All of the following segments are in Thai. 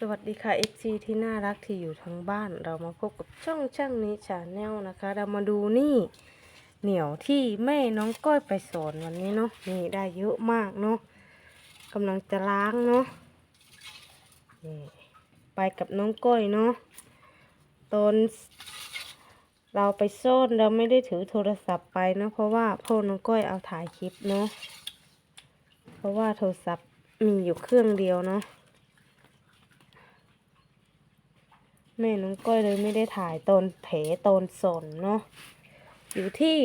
สวัสดีค่ะ FC ที่น่ารักที่อยู่ทางบ้าน เรามาพบกับช่องช่างนี้ชาแนลนะคะ เรามาดูนี่ เหนียวที่แม่น้องก้อยไปสอนวันนี้เนาะนี่ได้เยอะมากเนาะกำลังจะล้างเนาะนี่ไปกับน้องก้อยเนาะตอนเราไปซ่อนเราไม่ได้ถือโทรศัพท์ไปเนาะเพราะว่าพ่อน้องก้อยเอาถ่ายคลิปเนาะเพราะว่าโทรศัพท์มีอยู่เครื่องเดียวเนาะ แม่น้องก้อยเลยไม่ได้ถ่ายตอนเถตอนสนเนาะอยู่ที่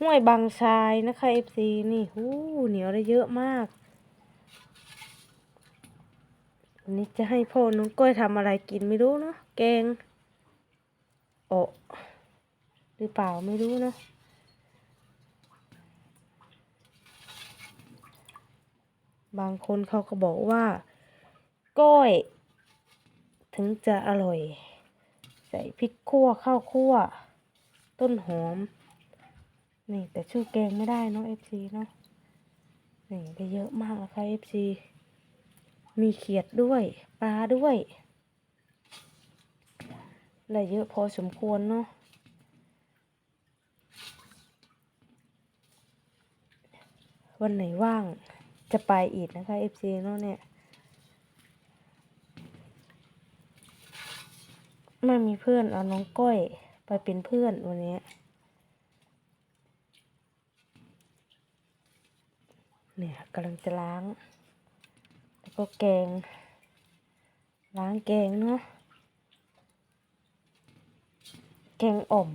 ห้วยบางชายนะคะเอฟซีนี่หูเหนียวได้เยอะมากวันนี้จะให้พ่อน้องก้อยทำอะไรกินไม่รู้เนาะแกงโอหรือเปล่าไม่รู้เนาะบางคนเขาก็บอกว่า ก้อย ถึงจะอร่อย ใส่พริกขั่วข้าวคั่ว ต้นหอม นี่แต่ชื่อแกงไม่ได้เนาะ FC เนาะนี่ได้เยอะมากนะคะ FC มีเขียดด้วย ปลาด้วยได้เยอะพอสมควรเนาะวันไหนว่างจะไปอีกนะคะ FC เนาะเนี่ย ม่มีเพื่อนเอาน้องก้อยไปเป็นเพื่อนวันนี้ เนี่ยกำลังจะล้าง แล้วก็แกง ล้างแกงเนาะ แกงอ่อม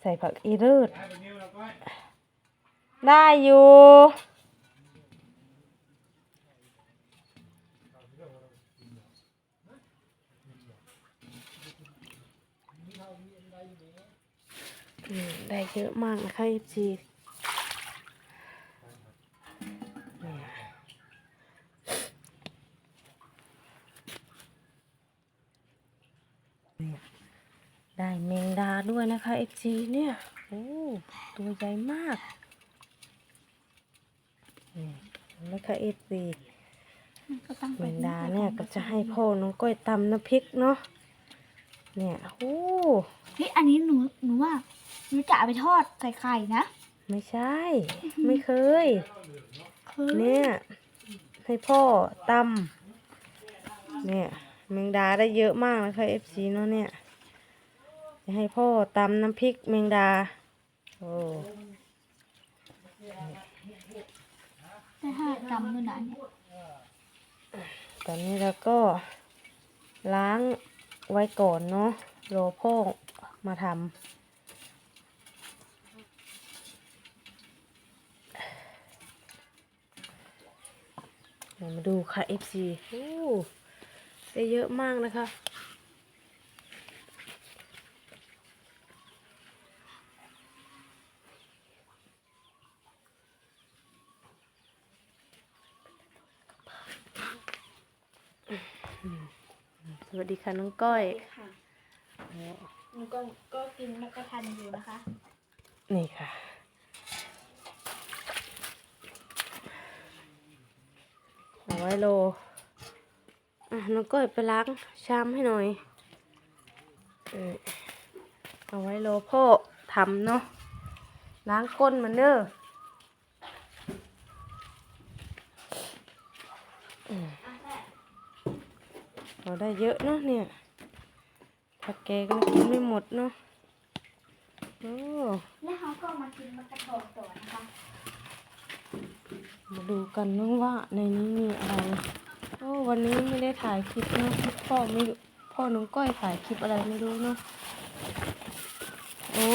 ใส่ผักอีรืดได้อยู่ อืม ได้เยอะมากนะคะ FC เนี่ยเนี่ยได้แมงดาด้วยนะคะ FC เนี่ยโอ้ตัวใหญ่มากนี่นะคะ FC ก็ตั้งแมงดาเนี่ยก็จะให้พ่อน้องก้อยตำน้ำพริกเนาะเนี่ยโอ้เฮ้ยอันนี้หนูหนูว่า หนูจะเอาไปทอดใส่ไข่นะ ไม่ใช่ ไม่เคยคือเนี่ย ให้พ่อตำเนี่ยแมงดาได้เยอะมากนะคะ FC เนาะเนี่ยจะให้พ่อตำน้ำพริกแมงดา โอ้แต่ถ้าจำด้วยนะเนี่ยตอนนี้เราก็ล้างไว้ก่อนเนาะรอพ่อมาทำ เดี๋ยวมาดูค่ะ FC โอ้ได้เยอะมากนะคะ สวัสดีค่ะน้องก้อยค่ะ หนูก็ก็กินแล้วก็ทันอยู่นะคะ นี่ค่ะ เอาไว้โล อะน้องก้อยไปล้างชามให้หน่อยเอาไว้โลพ่อทำเนาะล้างก้นมันเด้ออืมเราได้เยอะเนาะเนี่ยถ้าแกก็กินไม่หมดเนาะโอ้แล้วเขาก็มากินมะกระทองต่อนะคะ มาดูกันนะว่าในนี้มีอะไรโอ้วันนี้ไม่ได้ถ่ายคลิปเนอะพ่อไม่รู้พ่อน้องก้อยถ่ายคลิปอะไรไม่รู้เนาะโอ้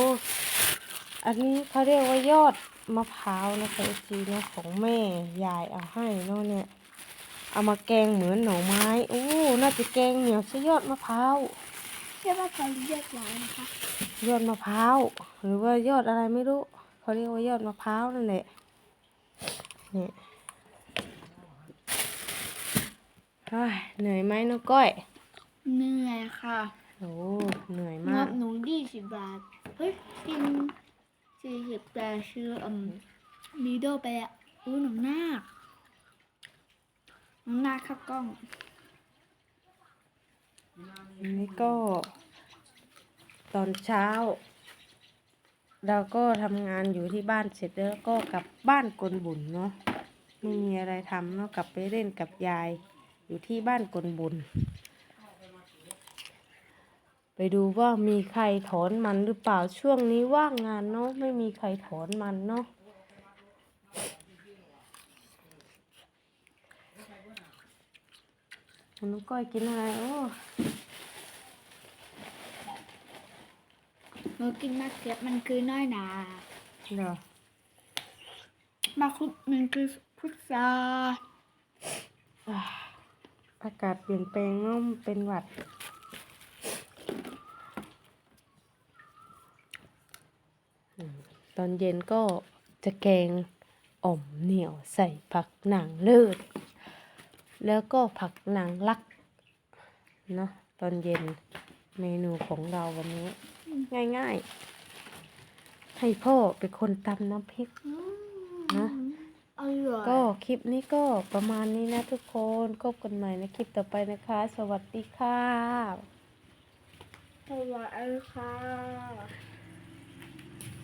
อันนี้เขาเรียกว่ายอดมะพร้าวนะคะจีเนาะของแม่ยายเอาให้เนาะเนี่ย เอามาแกงเหมือนหน่อไม้โอ้น่าจะแกงเหนียวใช่ยอดมะพร้าวเชื่อว่าเขาเรียกร้านนะคะยอดมะพร้าวหรือว่ายอดอะไรไม่รู้เขาเรียกว่ายอดมะพร้าวนั่นแหละเนี่ยเฮ้ยเหนื่อยไหมน้องก้อย เหนื่อยค่ะ โอ้ เหนื่อยงมากบหนูยี่สิบบาท เฮ้ยกินสี่สิบแต่ชื่ออืมลีโดไปอะอู้หนูนาคน้องนาขับกล้องอันนี้ก็ ตอนเช้า เราก็ทำงานอยู่ที่บ้านเสร็จแล้วก็กลับบ้านกลบุญเนาะไม่มีอะไรทำเนาะกลับไปเล่นกับยาย อยู่ที่บ้านกลบุญ ไปดูว่ามีใครถอนมันหรือเปล่าช่วงนี้ว่างงานเนาะไม่มีใครถอนมันเนาะน้องก้อยกินอะไรโอ้ นูกินมะเขือมันคือน้อยหนาเหรอมาคุดมันคือพุทราอ่าอากาศเปลี่ยนแปลงเนาะเป็นหวัดอืมตอนเย็นก็จะแกงอ่อมเหนียวใส่ผักหนังเลิศแล้วก็ผักหนังลักเนาะตอนเย็นเมนูของเราวันนี้ ง่ายๆ ให้พ่อเป็นคนตำน้ำพริกนะอร่อยก็คลิปนี้ก็ประมาณนี้นะทุกคนพบกันใหม่ในคลิปต่อไปนะคะ สวัสดีค่ะอร่อยค่ะ